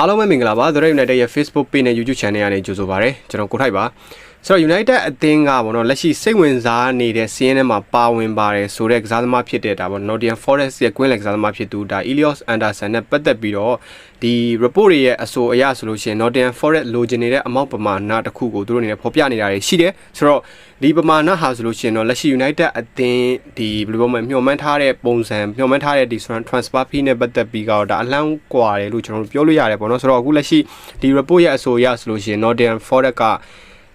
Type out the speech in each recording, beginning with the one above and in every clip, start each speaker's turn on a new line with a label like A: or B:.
A: အားလုံးပဲမင်္ဂလာပါ The Red United ရဲ့ Facebook page နဲ့ YouTube channel ကနေကြိုဆိုပါရစေကျွန်တော်ကိုထိုက်ပါ ဆိုတော့ United အသင်းကပေါ့နော်လက်ရှိစိတ်ဝင်စားနေတဲ့စီးရင်ထဲမှာပါဝင်ပါတယ်ဆိုတဲ့ကစားသမားဖြစ်တဲ့ဒါပေါ့ Nottingham Forest ရဲ့ Queen လက်ကစားသမားဖြစ်သူဒါ Elios Anderson နဲ့ပတ်သက်ပြီးတော့ဒီ report တွေရဲ့အဆိုအရဆိုလို့ရှိရင် Nottingham Forest လိုချင်နေတဲ့အမောက်ပမာဏတစ်ခုကိုသူတို့အနေနဲ့ဖော်ပြနေတာတွေရှိတယ်ဆိုတော့ဒီပမာဏဟာဆိုလို့ရှိရင်တော့လက်ရှိ United အသင်းဒီဘယ်လိုပြောမလဲမျှော်မှန်းထားတဲ့ပုံစံမျှော်မှန်းထားတဲ့ဒီ transfer fee နဲ့ပတ်သက်ပြီးတော့ဒါအလန်းကွာတယ်လို့ကျွန်တော်တို့ပြောလို့ရတယ်ပေါ့နော်ဆိုတော့အခုလက်ရှိဒီ report ရဲ့အဆိုအရဆိုလို့ရှိရင် Nottingham Forest က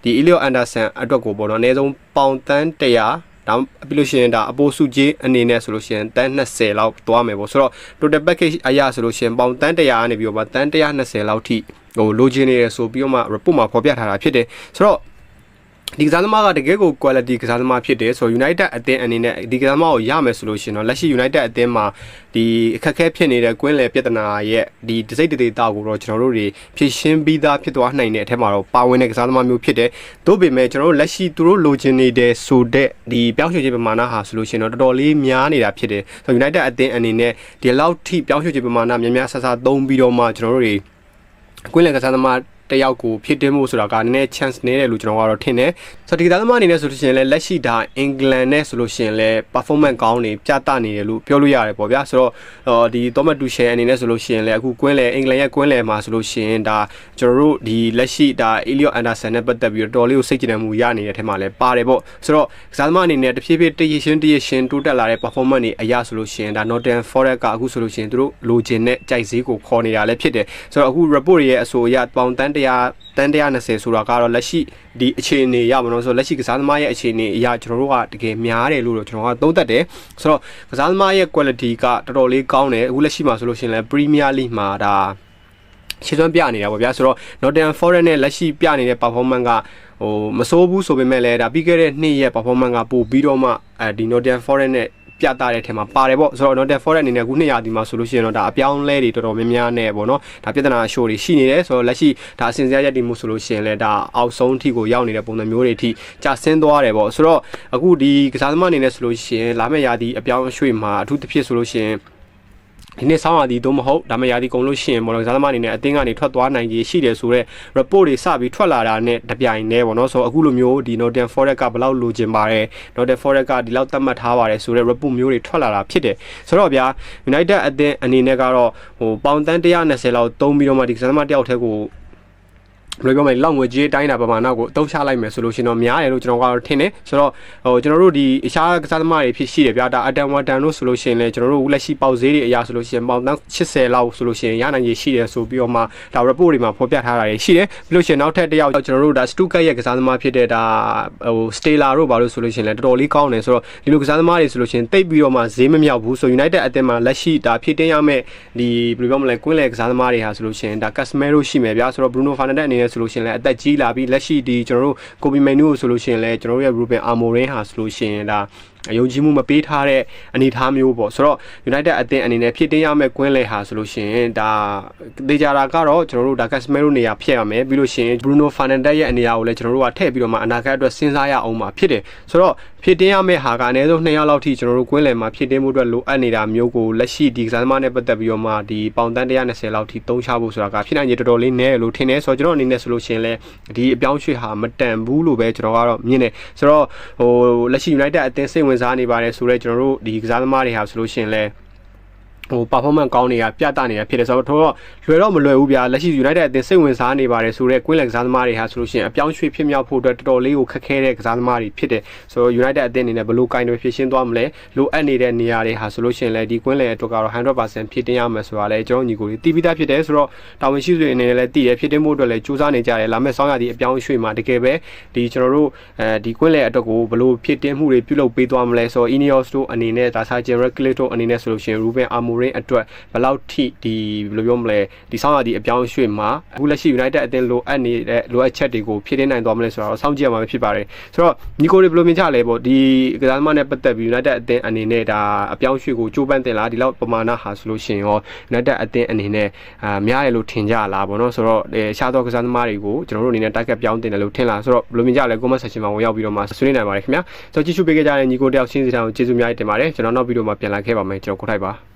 A: ဒီ Elliot Anderson အတွက်ကိုပေါ့နော်အနည်းဆုံးပေါင်တန်း100ဒါပြီးလို့ရှိရင်ဒါအပိုးစုကြီးအနေနဲ့ဆိုလို့ရှိရင်တန်း20လောက်သွားမယ်ပေါ့ဆိုတော့ total package အရာဆိုလို့ရှိရင်ပေါင်တန်း100ကနေပြီးတော့မှတန်း120လောက်ထိဟိုလိုချင်နေရဆိုပြီးတော့မှ report မှာဖော်ပြထားတာဖြစ်တယ်ဆိုတော့ ဒီကစားသမားကတကယ်ကို quality ကစားသမားဖြစ်တယ်ဆိုတော့ United အသင်းအနေနဲ့ဒီကစားသမားကိုရမယ်ဆိုလို့ရှိရင်တော့လက်ရှိ United အသင်းမှာဒီအခက်အခဲဖြစ်နေတဲ့ကွင်းလယ်ပြဿနာရဲ့ဒီတစိမ့်တသေးတာကိုတော့ကျွန်တော်တို့တွေဖြည့်ရှင်းပြီးသားဖြစ်သွားနိုင်တဲ့အထက်မှာတော့ပါဝင်တဲ့ကစားသမားမျိုးဖြစ်တယ်။သို့ပေမဲ့ကျွန်တော်တို့လက်ရှိသူတို့လိုချင်နေတဲ့ဆိုတဲ့ဒီပြောင်းရွှေ့ခြင်းပမာဏဟာဆိုလို့ရှိရင်တော့တော်တော်လေးများနေတာဖြစ်တယ်။ဆိုတော့ United အသင်းအနေနဲ့ဒီလောက်ထိပြောင်းရွှေ့ခြင်းပမာဏများများဆဆသုံးပြီးတော့မှကျွန်တော်တို့တွေကွင်းလယ်ကစားသမား တယောက်ကိုဖြစ်တင်မှုဆိုတာကနည်းနည်း chance နည်းတယ်လို့ကျွန်တော်ကတော့ထင်တယ်ဆိုတော့ဒီကစားသမားအနေနဲ့ဆိုလို့ရှိရင်လည်းလက်ရှိဒါအင်္ဂလန်နဲ့ဆိုလို့ရှိရင်လည်း performance ကောင်းနေပြသနေတယ်လို့ပြောလို့ရတယ်ပေါ့ဗျာဆိုတော့ဒီ Thomas Tuchel အနေနဲ့ဆိုလို့ရှိရင်လည်းအခုကွင်းလေအင်္ဂလန်ရဲ့ကွင်းလေမှာဆိုလို့ရှိရင်ဒါကျွန်တော်တို့ဒီလက်ရှိဒါ Elliot Anderson နဲ့ပတ်သက်ပြီးတော့တော်လေးကိုစိတ်ကြည်နမှုရနေတဲ့အထက်မှာလည်းပါတယ်ပေါ့ဆိုတော့ကစားသမားအနေနဲ့တဖြည်းဖြည်းတရရှင်တရရှင်တိုးတက်လာတဲ့ performance တွေအရဆိုလို့ရှိရင်ဒါ Nottingham Forest ကအခုဆိုလို့ရှိရင်သူတို့လိုချင်တဲ့ကြိုက်ဈေးကိုခေါ်နေတာလည်းဖြစ်တယ်ဆိုတော့အခု report ရဲ့အဆိုအရပေါင်တန်းတရားတန်း120ဆိုတာကတော့လက်ရှိဒီအခြေအနေရပါတော့ဆိုတော့လက်ရှိကစားသမားရဲ့အခြေအနေအရကျွန်တော်တို့ကတကယ်များတယ်လို့ကျွန်တော်ကသုံးသပ်တယ်ဆိုတော့ကစားသမားရဲ့ quality ကတော်တော်လေးကောင်းတယ်အခုလက်ရှိမှာဆိုလို့ရှိရင်လည်း Premier League မှာဒါရှင်းသွင်းပြနေတာပေါ့ဗျာဆိုတော့ Nottingham Forest နဲ့လက်ရှိပြနေတဲ့ performance ကဟိုမစိုးဘူးဆိုပေမဲ့လည်းဒါပြီးခဲ့တဲ့နှစ်ရဲ့ performance ကပို့ပြီးတော့မှအဲဒီ Nottingham Forest နဲ့ ပြသတဲ့ထဲမှာပါတယ်ပေါ့ဆိုတော့ Note Forest အနေနဲ့အခုနှစ်ရာသီမှာဆိုလို့ရှိရင်တော့ဒါအပြောင်းလဲတွေတော်တော်များများနဲ့ပေါ့နော်ဒါပြဿနာရှိုးတွေရှိနေတယ်ဆိုတော့လက်ရှိဒါအစဉ်စရရက်တည်မှုဆိုလို့ရှိရင်လည်းဒါအောက်ဆုံးထိကိုရောက်နေတဲ့ပုံစံမျိုးတွေထိကြာဆင်းသွားတယ်ပေါ့ဆိုတော့အခုဒီကစားသမားအနေနဲ့ဆိုလို့ရှိရင်လာမယ့်ရာသီအပြောင်းအရွှေ့မှာအထူးသဖြင့်ဆိုလို့ရှိရင် ဒီနေ့ဆောင်းရာသီတော့မဟုတ်ဒါမှရာသီကုန်လို့ရှိရင်ဘောလုံးကစားသမားအနေနဲ့အသင်းကနေထွက်သွားနိုင်ကြီးရှိတယ်ဆိုတော့ report တွေစပြီးထွက်လာတာနဲ့တပြိုင်တည်းပေါ့နော်ဆိုတော့အခုလိုမျိုးဒီ Nottingham Forest ကဘယ်လောက်လိုချင်ပါတယ် Nottingham Forest ကဒီလောက်သတ်မှတ်ထားပါတယ်ဆိုတော့ report မျိုးတွေထွက်လာတာဖြစ်တယ်ဆိုတော့ဗျာ United အသင်းအနေနဲ့ကတော့ဟိုပေါင်တန်း120လောက်သုံးပြီးတော့မှဒီကစားသမားတယောက်တည်းကို ဘယ်လိုပြောမလဲလောက်ငွေကြေးတိုင်းတာပမာဏကိုအသုံးချလိုက်မယ်ဆိုလို့ရှင်တော့များတယ်လို့ကျွန်တော်ကတော့ထင်တယ်ဆိုတော့ဟိုကျွန်တော်တို့ဒီအခြားကစားသမားတွေဖြစ်ရှိတယ်ဗျာဒါအတန်ဝတန်တို့ဆိုလို့ရှင်လဲကျွန်တော်တို့လက်ရှိပေါက်ဈေးတွေအရာဆိုလို့ရှင်ပေါင်တန်း80လောက်ဆိုလို့ရှင်ရနိုင်ရရှိတယ်ဆိုပြီးတော့မှဒါ report တွေမှာဖော်ပြထားတာတွေရှိတယ်ပြီးလို့ရှင်နောက်ထပ်တစ်ယောက်ကျွန်တော်တို့ဒါ Stuttgart ရဲ့ကစားသမားဖြစ်တဲ့ဒါဟို Stella တို့ဘာလို့ဆိုလို့ရှင်လဲတော်တော်လေးကောင်းတယ်ဆိုတော့ဒီလိုကစားသမားတွေဆိုလို့ရှင်တိတ်ပြီးတော့မှဈေးမမြောက်ဘူးဆို United အသင်းမှာလက်ရှိဒါဖြစ်တင်ရမယ့်ဒီဘယ်လိုပြောမလဲကွင်းလေကစားသမားတွေဟာဆိုလို့ရှင်ဒါ Casemiro ရှိမယ်ဗျာဆိုတော့ Bruno Fernandes အနေနဲ့ဆိုလို့ရှင်လဲအသက်ကြီးလာပြီးလက်ရှိဒီကျွန်တော်တို့ကိုပီမိုင်နူကိုဆိုလို့ရှိရင်လည်းကျွန်တော်တို့ရဲ့ Ruben Amorim ဟာဆိုလို့ရှိရင်ဒါ အယုံကြည်မှုမပေးထားတဲ့အနေအထားမျိုးပေါ့ဆိုတော့ United အသင်းအနေနဲ့ဖြစ်တင်ရမယ့်ကွင်းလေဟာဆိုလို့ရှိရင်ဒါဒေဂျာရာကတော့ကျွန်တော်တို့ဒါ Casemiro နေရာဖျက်ရမယ်ပြီးလို့ရှိရင် Bruno Fernandes ရဲ့အနေအထားကိုလည်းကျွန်တော်တို့ကထည့်ပြီးတော့မှအနာဂတ်အတွက်စဉ်းစားရအောင်မှာဖြစ်တယ်ဆိုတော့ဖြစ်တင်ရမယ့်ဟာကအနည်းဆုံး2ရောက်လောက်ထိကျွန်တော်တို့ကွင်းလယ်မှာဖြစ်တင်မှုအတွက်လိုအပ်နေတာမျိုးကိုလက်ရှိဒီကစားသမားနဲ့ပတ်သက်ပြီးတော့မှဒီပေါင်တန်း120လောက်ထိသုံးချဖို့ဆိုတာကဖြစ်နိုင်ခြေတော်တော်လေးနည်းလို့ထင်တယ်ဆိုတော့ကျွန်တော်အနေနဲ့ဆိုလို့ရှိရင်လည်းဒီအပြောင်းရွှေ့ဟာမတန်ဘူးလို့ပဲကျွန်တော်ကတော့မြင်တယ်ဆိုတော့ဟိုလက်ရှိ United အသင်းစိတ်ဝင်စားနေပါတယ်ဆိုတော့ကျွန်တော်တို့ဒီကစားသမားတွေဟာဆိုလို့ရှိရင်လည်း ဟို performance ကောင်းနေတာပြသနေတာဖြစ်တယ်ဆိုတော့တော့လွယ်တော့မလွယ်ဘူးဗျာလက်ရှိ United အသင်းစိတ်ဝင်စားနေပါတယ်ဆိုတော့ကွင်းလက်ကစားသမားတွေဟာဆိုလို့ရှိရင်အပြောင်းရွှေ့ဖြစ်မြောက်ဖို့အတွက်တော်တော်လေးကိုခက်ခဲတဲ့ကစားသမားတွေဖြစ်တယ်ဆိုတော့ United အသင်းအနေနဲ့ဘယ်လိုကင်တွေဖြစ်ရှင်းသွားမလဲလိုအပ်နေတဲ့နေရာတွေဟာဆိုလို့ရှိရင်လည်းဒီကွင်းလက်အတွက်ကတော့100%ဖြစ်တင်ရမယ်ဆိုတာလည်းကျွန်တော်ညီကိုတွေတီးပြီးသားဖြစ်တယ်ဆိုတော့တာဝန်ရှိသူတွေအနေနဲ့လည်းတည်ရဖြစ်တင်ဖို့အတွက်လည်းစူးစမ်းနေကြတယ်လာမယ့်ဆောင်းရာသီအပြောင်းရွှေ့မှာတကယ်ပဲဒီကျွန်တော်တို့အဲဒီကွင်းလက်အတွက်ကိုဘယ်လိုဖြစ်တင်မှုတွေပြုလုပ်ပေးသွားမလဲဆိုတော့ Ineos တို့အနေနဲ့ဒါစာ General Click တို့အနေနဲ့ဆိုလို့ရှိရင် Ruben Amorim အတွက်ဘယ်လောက်ထိဒီဘယ်လိုပြောမလဲဒီဆောင်းရာသီအပြောင်းရွှေ့မှာအခုလက်ရှိ United အသင်းလိုအပ်နေတဲ့လိုအပ်ချက်တွေကိုဖြည့်တင်းနိုင်သွားမလဲဆိုတော့စောင့်ကြည့်ရမှာဖြစ်ပါတယ်ဆိုတော့ညီကိုတွေဘယ်လိုမြင်ကြလဲပေါ့ဒီကစားသမားနဲ့ပတ်သက်ပြီး United အသင်းအနေနဲ့ဒါအပြောင်းရွှေ့ကိုကြိုးပမ်းတင်လာဒီလောက်ပမာဏဟာဆိုလို့ရှိရင်ရော United အသင်းအနေနဲ့အာများတယ်လို့ထင်ကြလားပေါ့နော်ဆိုတော့ရှားသောကစားသမားတွေကိုကျွန်တော်တို့အနေနဲ့ target ပြောင်းတင်တယ်လို့ထင်လားဆိုတော့ဘယ်လိုမြင်ကြလဲ comment section မှာဝင်ရောက်ပြီးတော့မှဆွေးနွေးနိုင်ပါတယ်ခင်ဗျာဆိုတော့ကြည့်ရှုပေးကြတဲ့ညီကိုတယောက်ချင်းစီတိုင်းကိုကျေးဇူးများတင်ပါတယ်ကျွန်တော်နောက်ဗီဒီယိုမှာပြန်လာခဲ့ပါမယ်ကျွန်တော်ကိုထိုက်ပါ